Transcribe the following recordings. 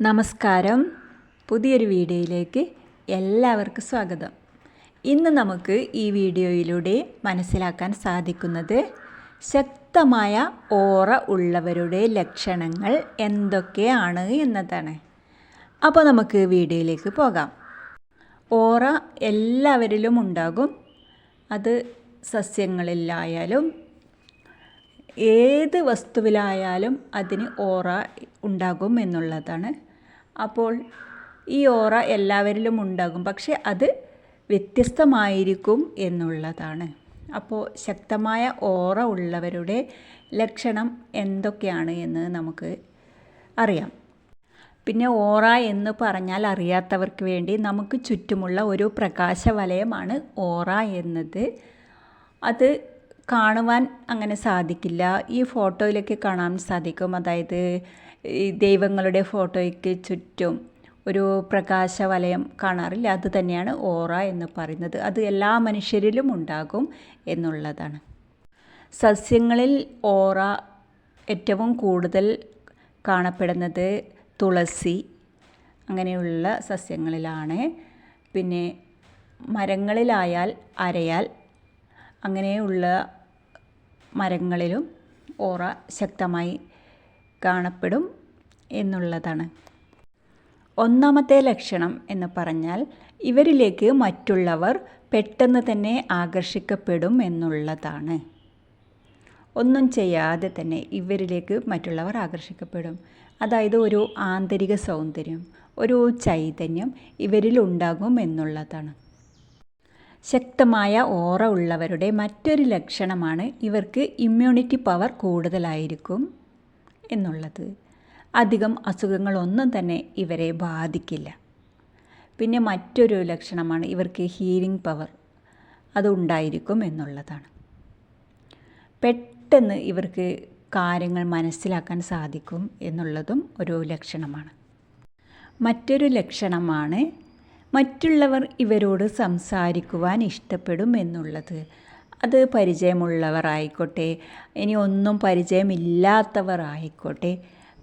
നമസ്കാരം. പുതിയൊരു വീഡിയോയിലേക്ക് എല്ലാവർക്കും സ്വാഗതം. ഇന്ന് നമുക്ക് ഈ വീഡിയോയിലൂടെ മനസ്സിലാക്കാൻ സാധിക്കുന്നത് ശക്തമായ ഓറ ഉള്ളവരുടെ ലക്ഷണങ്ങൾ എന്തൊക്കെയാണ് എന്നതാണ്. അപ്പോൾ നമുക്ക് വീഡിയോയിലേക്ക് പോകാം. ഓറ എല്ലാവരിലും ഉണ്ടാകും. അത് സസ്യങ്ങളിലായാലും ഏത് വസ്തുവിലായാലും അതിന് ഓറ ഉണ്ടാകും എന്നുള്ളതാണ് അപ്പോൾ ഈ ഓറ എല്ലാവരിലും ഉണ്ടാകും. പക്ഷെ അത് വ്യത്യസ്തമായിരിക്കും എന്നുള്ളതാണ്. അപ്പോൾ ശക്തമായ ഓറ ഉള്ളവരുടെ ലക്ഷണം എന്തൊക്കെയാണ് എന്ന് നമുക്ക് അറിയാം. പിന്നെ ഓറ എന്ന് പറഞ്ഞാൽ അറിയാത്തവർക്ക് വേണ്ടി നമുക്ക് ചുറ്റുമുള്ള ഒരു പ്രകാശവലയമാണ് ഓറ എന്നത്. അത് കാണുവാൻ അങ്ങനെ സാധിക്കില്ല. ഈ ഫോട്ടോയിലൊക്കെ കാണാൻ സാധിക്കും. അതായത് ദൈവങ്ങളുടെ ഫോട്ടോയ്ക്ക് ചുറ്റും ഒരു പ്രകാശ വലയം കാണാറില്ല. അത് തന്നെയാണ് ഓറ എന്ന് പറയുന്നത്. അത് എല്ലാ മനുഷ്യരിലും ഉണ്ടാകും എന്നുള്ളതാണ്. സസ്യങ്ങളിൽ ഓറ ഏറ്റവും കൂടുതൽ കാണപ്പെടുന്നത് തുളസി അങ്ങനെയുള്ള സസ്യങ്ങളിലാണ്. പിന്നെ മരങ്ങളിലായാൽ അരയാൽ അങ്ങനെയുള്ള മരങ്ങളിലും ഓറ ശക്തമായി കാണപ്പെടും എന്നുള്ളതാണ്. ഒന്നാമത്തെ ലക്ഷണം എന്ന് പറഞ്ഞാൽ ഇവരിലേക്ക് മറ്റുള്ളവർ പെട്ടെന്ന് തന്നെ ആകർഷിക്കപ്പെടും എന്നുള്ളതാണ്. ഒന്നും ചെയ്യാതെ തന്നെ ഇവരിലേക്ക് മറ്റുള്ളവർ ആകർഷിക്കപ്പെടും. അതായത് ഒരു ആന്തരിക സൗന്ദര്യം ഒരു ചൈതന്യം ഇവരിൽ ഉണ്ടാകും എന്നുള്ളതാണ്. ശക്തമായ ഓറ ഉള്ളവരുടെ മറ്റൊരു ലക്ഷണമാണ് ഇവർക്ക് ഇമ്മ്യൂണിറ്റി പവർ കൂടുതലായിരിക്കും എന്നുള്ളത്. അധികം അസുഖങ്ങളൊന്നും തന്നെ ഇവരെ ബാധിക്കില്ല. പിന്നെ മറ്റൊരു ലക്ഷണമാണ് ഇവർക്ക് ഹീലിംഗ് പവർ അതുണ്ടായിരിക്കും എന്നുള്ളതാണ്. പെട്ടെന്ന് ഇവർക്ക് കാര്യങ്ങൾ മനസ്സിലാക്കാൻ സാധിക്കും എന്നുള്ളതും ഒരു ലക്ഷണമാണ്. മറ്റൊരു ലക്ഷണമാണ് മറ്റുള്ളവർ ഇവരോട് സംസാരിക്കുവാൻ ഇഷ്ടപ്പെടും എന്നുള്ളത്. അത് പരിചയമുള്ളവർ ആയിക്കോട്ടെ ഇനി ഒന്നും പരിചയമില്ലാത്തവർ ആയിക്കോട്ടെ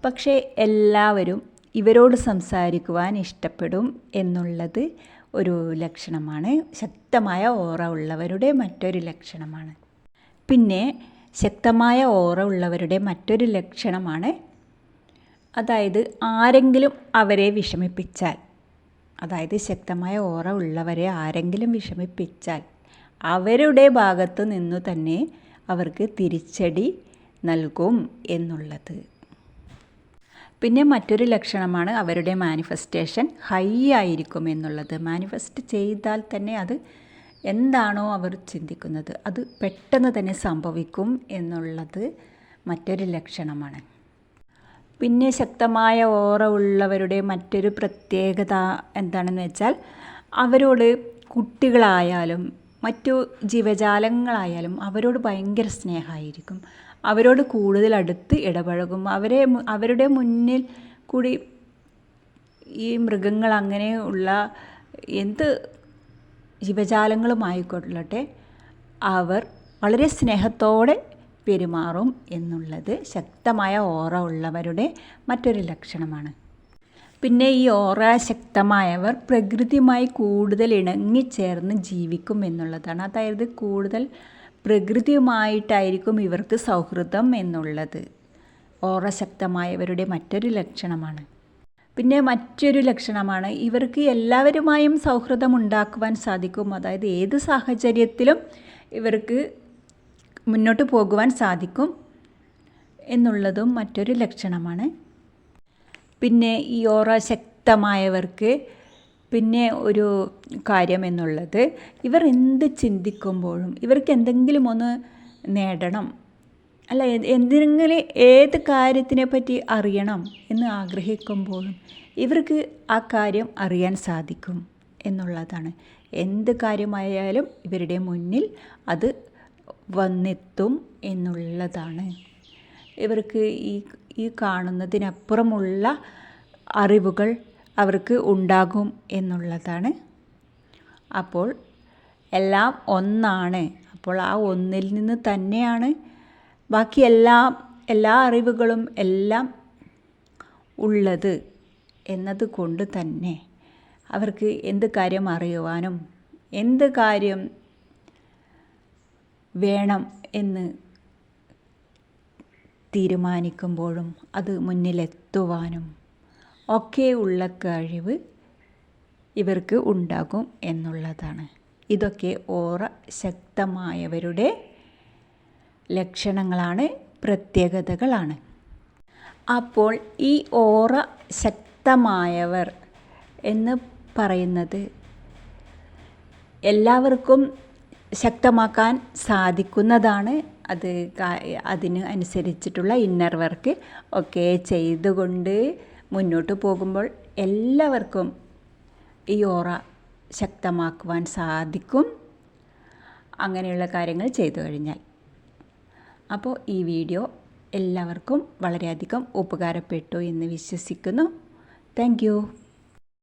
പക്ഷേ എല്ലാവരും ഇവരോട് സംസാരിക്കുവാൻ ഇഷ്ടപ്പെടും എന്നുള്ളത് ഒരു ലക്ഷണമാണ്. ശക്തമായ ഓറ ഉള്ളവരുടെ മറ്റൊരു ലക്ഷണമാണ്. പിന്നെ ശക്തമായ ഓറ ഉള്ളവരുടെ മറ്റൊരു ലക്ഷണമാണ്. അതായത് ആരെങ്കിലും അവരെ വിഷമിപ്പിച്ചാൽ. അതായത് ശക്തമായ ഓറ ഉള്ളവരെ ആരെങ്കിലും വിഷമിപ്പിച്ചാൽ അവരുടെ ഭാഗത്തു നിന്നു തന്നെ അവർക്ക് തിരിച്ചടി നൽകും എന്നുള്ളത്. പിന്നെ മറ്റൊരു ലക്ഷണമാണ് അവരുടെ മാനിഫെസ്റ്റേഷൻ ഹൈ ആയിരിക്കും എന്നുള്ളത്. മാനിഫെസ്റ്റ് ചെയ്താൽ തന്നെ അത് എന്താണോ അവർ ചിന്തിക്കുന്നത്. അത് പെട്ടെന്ന് തന്നെ സംഭവിക്കും എന്നുള്ളത് മറ്റൊരു ലക്ഷണമാണ്. പിന്നെ ശക്തമായ ഓറ ഉള്ളവരുടെ മറ്റൊരു പ്രത്യേകത എന്താണെന്ന് വെച്ചാൽ അവരോട് കുട്ടികളായാലും മറ്റു ജീവജാലങ്ങളായാലും അവരോട് ഭയങ്കര സ്നേഹമായിരിക്കും. അവരോട് കൂടുതൽ അടുത്ത് ഇടപഴകും. അവരെ അവരുടെ മുന്നിൽ കൂടി ഈ മൃഗങ്ങൾ അങ്ങനെ ഉള്ള എന്ത് ജീവജാലങ്ങളുമായിക്കൊള്ളട്ടെ അവർ വളരെ സ്നേഹത്തോടെ പെരുമാറും എന്നുള്ളത് ശക്തമായ ഓറ ഉള്ളവരുടെ മറ്റൊരു ലക്ഷണമാണ്. പിന്നെ ഈ ഓറ ശക്തമായവർ പ്രകൃതിയുമായി കൂടുതൽ ഇണങ്ങിച്ചേർന്ന് ജീവിക്കും എന്നുള്ളതാണ്. അതായത് കൂടുതൽ പ്രകൃതിയുമായിട്ടായിരിക്കും ഇവർക്ക് സൗഹൃദം എന്നുള്ളത്. ഓറ ശക്തമായവരുടെ മറ്റൊരു ലക്ഷണമാണ്. പിന്നെ മറ്റൊരു ലക്ഷണമാണ് ഇവർക്ക് എല്ലാവരുമായും സൗഹൃദം ഉണ്ടാക്കുവാൻ സാധിക്കും. അതായത് ഏത് സാഹചര്യത്തിലും ഇവർക്ക് മുന്നോട്ട് പോകുവാൻ സാധിക്കും എന്നുള്ളതും മറ്റൊരു ലക്ഷണമാണ്. പിന്നെ ഈ ഓറ ശക്തമായവർക്ക് പിന്നെ ഒരു കാര്യം എന്നുള്ളത് ഇവർ എന്ത് ചിന്തിക്കുമ്പോഴും ഇവർക്ക് എന്തെങ്കിലും ഒന്ന് നേടണം. അല്ല എന്തെങ്കിലും ഏത് കാര്യത്തിനെ പറ്റി അറിയണം എന്ന് ആഗ്രഹിക്കുമ്പോഴും ഇവർക്ക് ആ കാര്യം അറിയാൻ സാധിക്കും എന്നുള്ളതാണ്. എന്ത് കാര്യമായാലും ഇവരുടെ മുന്നിൽ അത് വന്നെത്തും എന്നുള്ളതാണ്. ഇവർക്ക് ഈ ഈ കാണുന്നതിനപ്പുറമുള്ള അറിവുകൾ അവർക്ക് ഉണ്ടാകും എന്നുള്ളതാണ്. അപ്പോൾ എല്ലാം ഒന്നാണ്. അപ്പോൾ ആ ഒന്നിൽ നിന്ന് തന്നെയാണ് ബാക്കി എല്ലാ എല്ലാ അറിവുകളും എല്ലാം ഉള്ളത് എന്നതുകൊണ്ട് തന്നെ അവർക്ക് എന്ത് കാര്യം അറിയുവാനും എന്ത് കാര്യം വേണം എന്ന് തീരുമാനിക്കുമ്പോഴും അത് മുന്നിലെത്തുവാനും ഒക്കെ ഉള്ള കഴിവ് ഇവർക്ക് ഉണ്ടാകും എന്നുള്ളതാണ്. ഇതൊക്കെ ഓറ ശക്തമായവരുടെ ലക്ഷണങ്ങളാണ് പ്രത്യേകതകളാണ്. അപ്പോൾ ഈ ഓറ ശക്തമായവർ എന്ന് പറയുന്നത് എല്ലാവർക്കും ശക്തമാക്കാൻ സാധിക്കുന്നതാണ്. അത് അതിന് അനുസരിച്ചിട്ടുള്ള ഇന്നർ വർക്ക് ഒക്കെ ചെയ്തുകൊണ്ട് മുന്നോട്ട് പോകുമ്പോൾ എല്ലാവർക്കും ഈ ഓറ ശക്തമാക്കുവാൻ സാധിക്കും. അങ്ങനെയുള്ള കാര്യങ്ങൾ ചെയ്തു കഴിഞ്ഞാൽ. അപ്പോൾ ഈ വീഡിയോ എല്ലാവർക്കും വളരെയധികം ഉപകാരപ്പെട്ടു എന്ന് വിശ്വസിക്കുന്നു. താങ്ക്